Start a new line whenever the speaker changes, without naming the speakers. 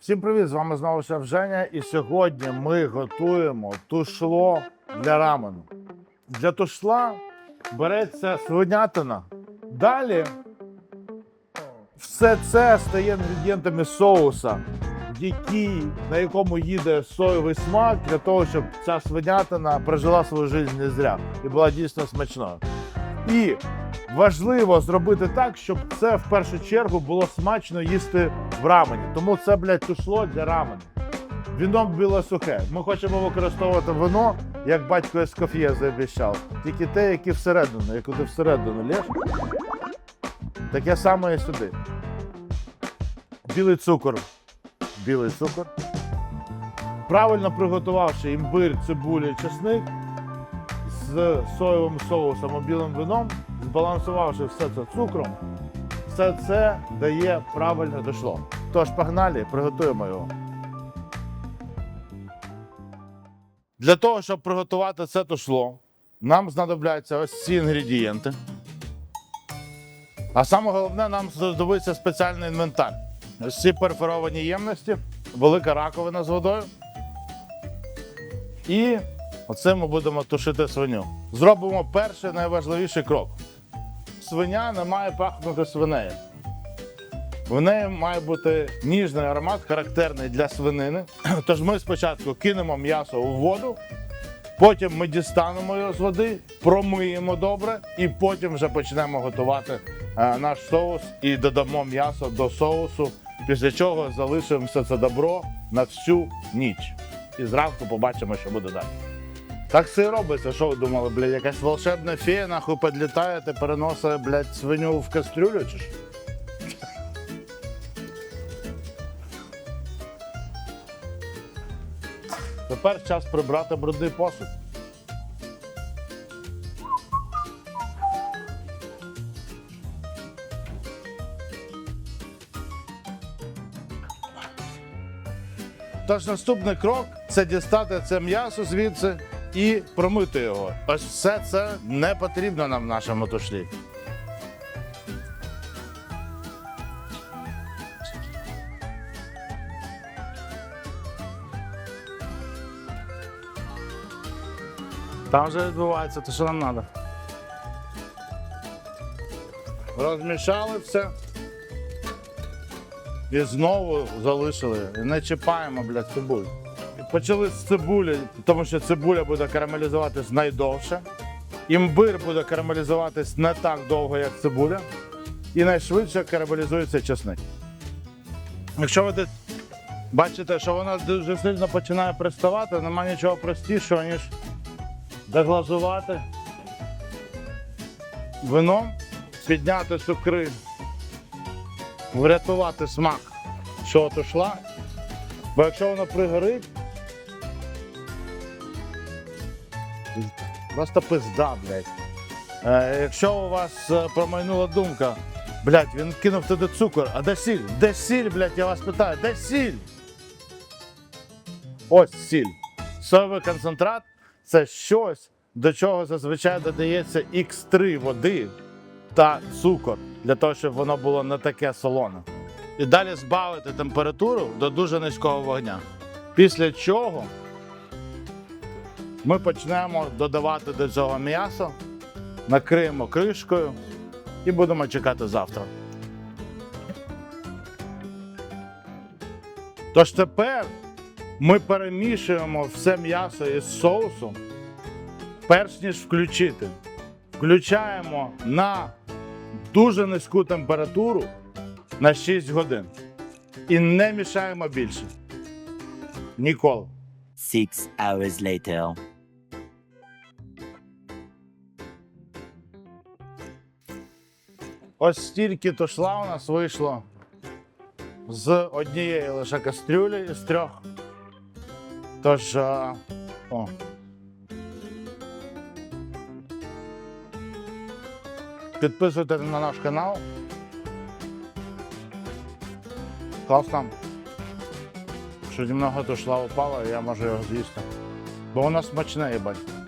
Всім привіт! З вами знову Женя. І сьогодні ми готуємо тушло для рамену. Для тушла береться свинятина. Далі все це стає інгредієнтами соуса, який, на якому їде соєвий смак для того, щоб ця свинятина прожила свою життя не зря і була дійсно смачною. І важливо зробити так, щоб це в першу чергу було смачно їсти в рамені. Тому це, блядь, тушло для рамену. Віно біле сухе. Ми хочемо використовувати вино, як батько Ескоф'є заобіцяв. Тільки те, яке всередину, яку ти всередину лєш. Таке саме і сюди. Білий цукор. Білий цукор. Правильно приготувавши імбир, цибулю чесник з соєвим соусом і білим вином, збалансувавши все це цукром, все це дає правильне дошло. Тож погнали, приготуємо його. Для того, щоб приготувати це тушло, нам знадобляться ось ці інгредієнти. А саме головне, нам знадобиться спеціальний інвентар. Ось ці перфоровані ємності, велика раковина з водою. І оце ми будемо тушити свиню. Зробимо перший найважливіший крок. Свиня не має пахнути свинею. В неї має бути ніжний аромат, характерний для свинини. Тож ми спочатку кинемо м'ясо у воду, потім ми дістанемо його з води, промиємо добре, і потім вже почнемо готувати е, наш соус і додамо м'ясо до соусу, після чого залишимо все це добро на всю ніч. І зранку побачимо, що буде далі. Так все і робиться. Що ви думали, блядь, якась волшебна фея нахуй підлітає та переносить, блядь, свиню в кастрюлю чи що? Тепер час прибрати брудний посуд. Тож наступний крок це дістати це м'ясо звідси і промити його. Ось все це не потрібно нам в нашому тушлі. Там вже відбувається те, що нам треба. Розмішали все. І знову залишили. Не чіпаємо, блядь, цибулю. Почали з цибулі, тому що цибуля буде карамелізуватись найдовше. Імбир буде карамелізуватись не так довго, як цибуля. І найшвидше карамелізується чесник. Якщо ви бачите, що вона дуже сильно починає приставати, немає нічого простішого, ніж заглазувати вином, підняти цукри, врятувати смак, що от ушла. Бо якщо воно пригорить, просто пизда, блядь. Е, якщо у вас е, промайнула думка, блядь, він кинув туди цукор, а де сіль? Де сіль, блядь, я вас питаю, де сіль? Ось сіль. Соєвий концентрат це щось, до чого зазвичай додається Х3 води та цукор, для того, щоб воно було не таке солоне. І далі збавити температуру до дуже низького вогня. Після чого ми почнемо додавати до цього м'ясо, накриємо кришкою і будемо чекати завтра. Тож тепер ми перемішуємо все м'ясо із соусом, перш ніж включити. Включаємо на дуже низьку температуру на 6 годин. І не мішаємо більше. Ніколи.
Six hours later.
Ось стільки тушла у нас вийшло з однієї лише кастрюлі із трьох. Тож. а, о. Підписуйтесь на наш канал. Класно. Що немного тушла упала, я можу його з'їсти. Бо воно смачне, їбать.